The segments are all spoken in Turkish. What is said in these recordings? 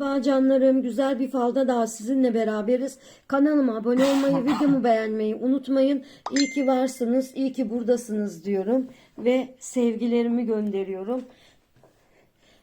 Merhaba canlarım. Güzel bir falda daha sizinle beraberiz. Kanalıma abone olmayı, videomu beğenmeyi unutmayın. İyi ki varsınız, iyi ki buradasınız diyorum. Ve sevgilerimi gönderiyorum.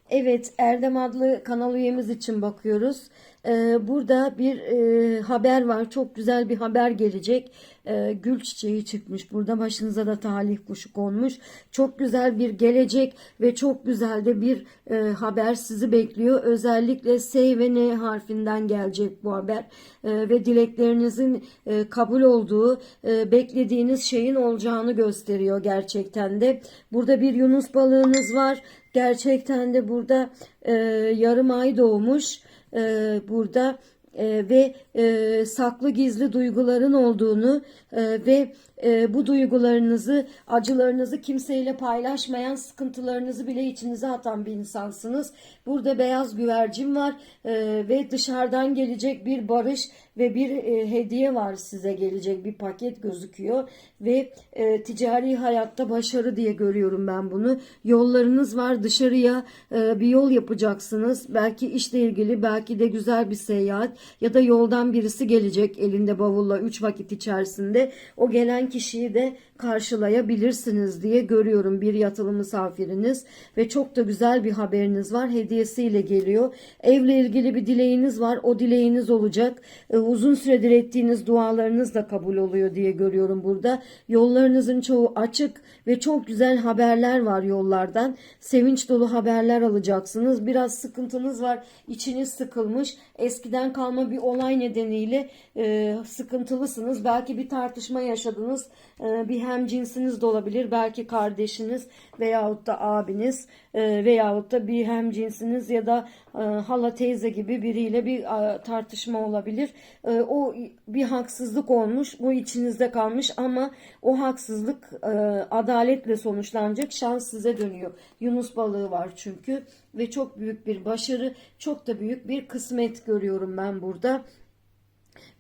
Evet, Erdem adlı kanal üyemiz için bakıyoruz. Ee, burada bir e, haber var. Çok güzel bir haber gelecek. Ee, gül çiçeği çıkmış. Burada başınıza da talih kuşu konmuş. Çok güzel bir gelecek ve çok güzel de bir e, haber sizi bekliyor. Özellikle S ve N harfinden gelecek bu haber. Ee, ve dileklerinizin e, kabul olduğu, e, beklediğiniz şeyin olacağını gösteriyor gerçekten de. Burada bir Yunus balığınız var. Gerçekten de burada e, yarım ay doğmuş. E, burada e, ve e, saklı gizli duyguların olduğunu e, ve e, bu duygularınızı, acılarınızı kimseyle paylaşmayan, sıkıntılarınızı bile içinize atan bir insansınız. Burada beyaz güvercin var e, ve dışarıdan gelecek bir barış ve bir e, hediye var size gelecek bir paket gözüküyor ve e, ticari hayatta başarı diye görüyorum ben bunu. Yollarınız var dışarıya e, bir yol yapacaksınız. Belki işle ilgili, belki de güzel bir seyahat ya da yoldan birisi gelecek elinde bavulla 3 vakit içerisinde. O gelen kişiyi de karşılayabilirsiniz diye görüyorum bir yatılı misafiriniz ve çok da güzel bir haberiniz var. Hediyesiyle geliyor. Evle ilgili bir dileğiniz var. O dileğiniz olacak. E, uzun süredir ettiğiniz dualarınız da kabul oluyor diye görüyorum burada. Yollarınızın çoğu açık ve çok güzel haberler var yollardan. Sevinç dolu haberler alacaksınız. Biraz sıkıntınız var. İçiniz sıkılmış. Eskiden kalma bir olay nedeniyle e, sıkıntılısınız. Belki bir tartışma yaşadınız. E, bir hem cinsiniz de olabilir. Belki kardeşiniz veyahut da abiniz e, veyahut da bir hem cinsiniz ya da e, hala teyze gibi biriyle bir e, tartışma olabilir. E, o bir haksızlık olmuş. Bu içinizde kalmış ama o haksızlık e, adaletle sonuçlanacak. Şans size dönüyor. Yunus balığı var çünkü ve çok büyük bir başarı, çok da büyük bir kısmet görüyorum ben burada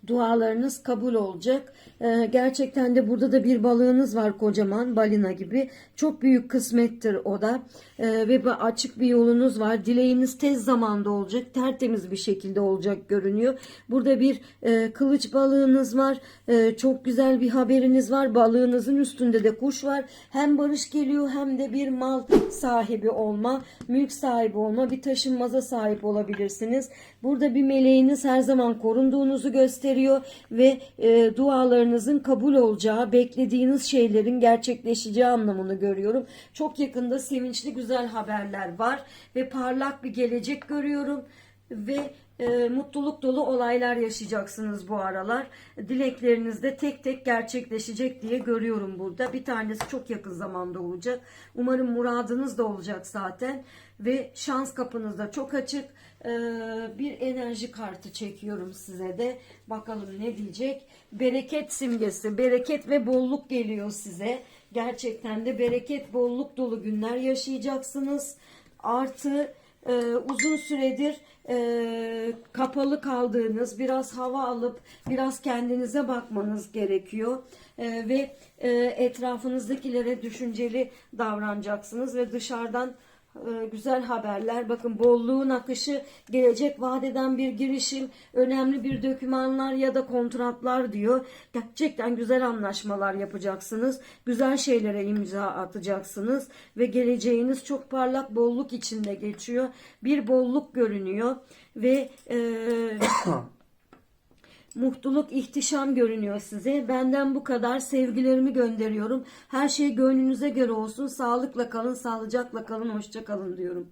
dualarınız kabul olacak. Ee, gerçekten de burada da bir balığınız var kocaman balina gibi. Çok büyük kısmettir o da. Ee, ve açık bir yolunuz var. Dileğiniz tez zamanda olacak. Tertemiz bir şekilde olacak görünüyor. Burada bir e, kılıç balığınız var. E, çok güzel bir haberiniz var. Balığınızın üstünde de kuş var. Hem barış geliyor hem de bir mal sahibi olma, mülk sahibi olma, bir taşınmaza sahip olabilirsiniz. Burada bir meleğiniz her zaman korunduğunuzu gösteriyor ve e, dualarınızın kabul olacağı, beklediğiniz şeylerin gerçekleşeceği anlamını görüyorum. Çok yakında sevinçli güzel haberler var ve parlak bir gelecek görüyorum ve e, mutluluk dolu olaylar yaşayacaksınız bu aralar. Dilekleriniz de tek tek gerçekleşecek diye görüyorum burada. Bir tanesi çok yakın zamanda olacak. Umarım muradınız da olacak zaten. Ve şans kapınız da çok açık. E, bir enerji kartı çekiyorum size de. Bakalım ne diyecek. Bereket simgesi, bereket ve bolluk geliyor size. Gerçekten de bereket, bolluk dolu günler yaşayacaksınız. Artı e, uzun süredir e, kapalı kaldığınız, biraz hava alıp biraz kendinize bakmanız gerekiyor. E, ve e, etrafınızdakilere düşünceli davranacaksınız ve dışarıdan güzel haberler. Bakın bolluğun akışı, gelecek vadeden bir girişim, önemli bir dokümanlar ya da kontratlar diyor. Gerçekten güzel anlaşmalar yapacaksınız. Güzel şeylere imza atacaksınız ve geleceğiniz çok parlak bolluk içinde geçiyor. Bir bolluk görünüyor ve e, Mutluluk, ihtişam görünüyor size. Benden bu kadar. Sevgilerimi gönderiyorum. Her şey gönlünüze göre olsun. Sağlıkla kalın, sağlıcakla kalın, hoşça kalın diyorum.